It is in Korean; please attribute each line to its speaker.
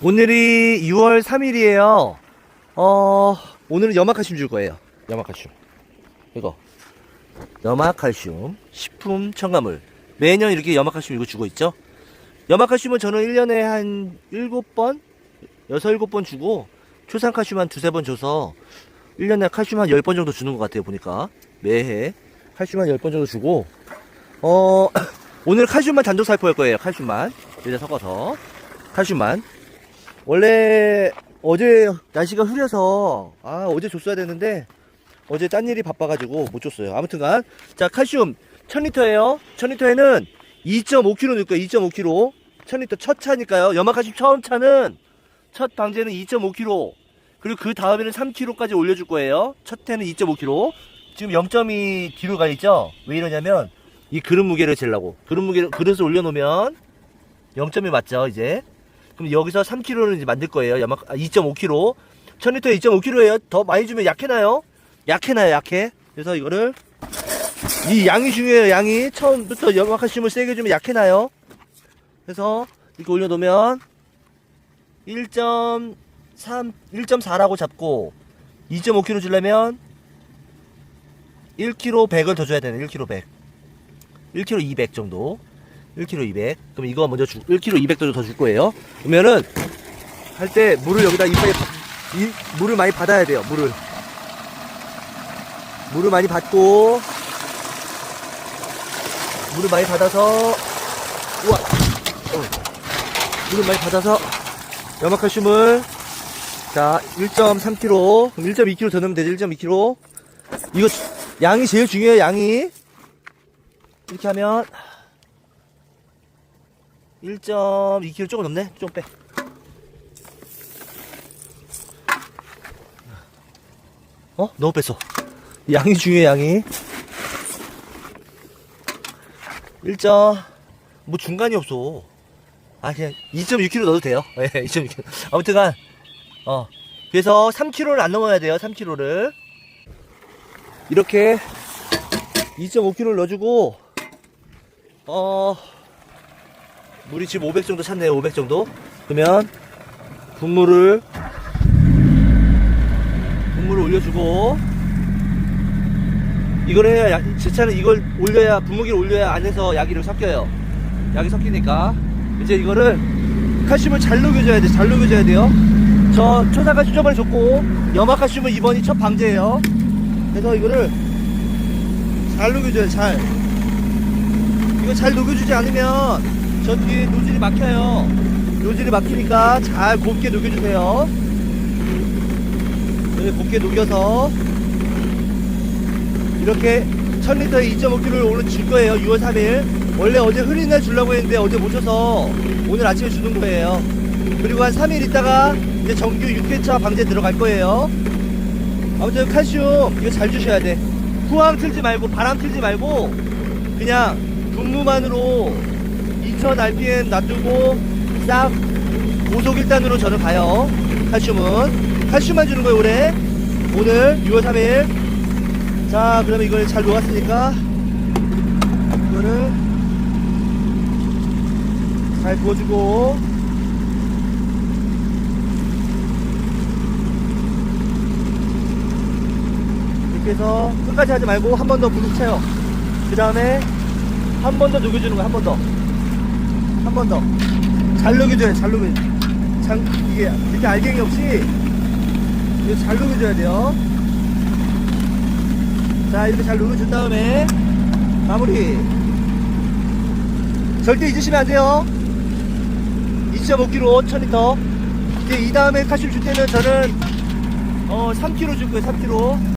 Speaker 1: 오늘이 6월 3일이에요. 어, 오늘은 염화칼슘 줄 거예요. 염화칼슘. 이거. 염화칼슘. 식품 첨가물. 매년 이렇게 염화칼슘 이거 주고 있죠. 염화칼슘은 저는 1년에 한 7번? 6, 7번 주고, 초산칼슘 한 두세 번 줘서, 1년에 칼슘 한 10번 정도 주는 것 같아요, 보니까. 매해. 칼슘 한 10번 정도 주고, 어, 오늘 칼슘만 단독 살포할 거예요, 칼슘만. 여기다 섞어서. 칼슘만. 원래 어제 날씨가 흐려서 아 어제 줬어야 되는데 어제 딴 일이 바빠가지고 못 줬어요. 아무튼간 자 칼슘 1000리터예요. 1000리터에는 2.5kg 넣을 거예요. 2.5kg. 1000리터 첫 차니까요. 염화칼슘 처음 차는 첫 방제는 2.5kg. 그리고 그 다음에는 3kg까지 올려줄 거예요. 첫 해는 2.5kg. 지금 0점이 뒤로 가 있죠. 왜 이러냐면 이 그릇 무게를 재려고. 그릇 무게를 그릇을 올려놓으면 0점이 맞죠 이제. 그럼 여기서 3kg를 이제 만들 거예요. 야마 아, 2.5kg. 1000리터에 2.5kg예요. 더 많이 주면 약해나요? 약해나요, 약해. 그래서 이거를 이 양이 중요해요. 양이 처음부터 염화칼슘을 세게 주면 약해나요. 그래서 이렇게 올려놓으면 1.3, 1.4라고 잡고 2.5kg 주려면 1kg 100을 더 줘야 되네. 1kg 100. 1kg 200 정도. 1kg 200. 그럼 이거 먼저 주, 1kg 200도 더 줄 거예요. 그러면은 할 때 물을 여기다 이빨에 바- 이, 물을 많이 받아야 돼요. 물을. 물을 많이 받고 물을 많이 받아서 우와. 어. 물을 많이 받아서 염화칼슘을 자 1.3kg 그럼 1.2kg 더 넣으면 되죠 1.2kg 이거 양이 제일 중요해요 양이 이렇게 하면 1.2kg 조금 넘네? 좀 빼. 어? 너무 뺐어. 양이 중요해, 양이. 1. 뭐 중간이 없어. 아, 그냥 2.6kg 넣어도 돼요. 예, 2.6kg. 아무튼 간, 어. 그래서 3kg를 안 넘어야 돼요, 3kg를. 이렇게 2.5kg를 넣어주고, 어, 물이 지금 500 정도 찼네요. 500 정도. 그러면 분물을 분물을 올려주고 이걸 해야 야- 제 차는 이걸 올려야 분무기를 올려야 안에서 약이를 섞여요. 약이 섞이니까 이제 이거를 칼슘을 잘 녹여줘야 돼. 잘 녹여줘야 돼요. 저 초사 칼슘 저번에 줬고 염화 칼슘은 이번이 첫 방제예요. 그래서 이거를 잘 녹여줘야 돼. 잘. 이거 잘 녹여주지 않으면 저 뒤에 노즐이 막혀요. 노즐이 막히니까 잘 곱게 녹여주세요. 이렇게 곱게 녹여서 이렇게 1000리터에 2.5kg를 오늘 줄 거예요. 6월 3일. 원래 어제 흐린 날 주려고 했는데 어제 못 줘서 오늘 아침에 주는 거예요. 그리고 한 3일 있다가 이제 정규 6회차 방제 들어갈 거예요. 아무튼 칼슘 이거 잘 주셔야 돼. 후황 틀지 말고 바람 틀지 말고 그냥 분무만으로 2000rpm 놔두고 싹 고속 1단으로 저는 가요. 칼슘은 칼슘만 주는 거예요 올해. 오늘 6월 3일. 자 그러면 이걸 잘 녹았으니까 이거를 잘 부어주고 이렇게 해서 끝까지 하지 말고 한 번 더 부룩 채요. 그 다음에 한 번 더 녹여주는 거야 한 번 더. 한 번 더. 잘 녹여줘야 돼, 잘 녹여. 장, 이게 이렇게 알갱이 없이 이거 잘 녹여줘야 돼요. 자 이렇게 잘 녹여준 다음에 마무리. 절대 잊으시면 안 돼요. 2.5kg 1000리터. 이제 이 다음에 칼슘 줄 때는 저는 어 3kg 줄 거예요 3kg.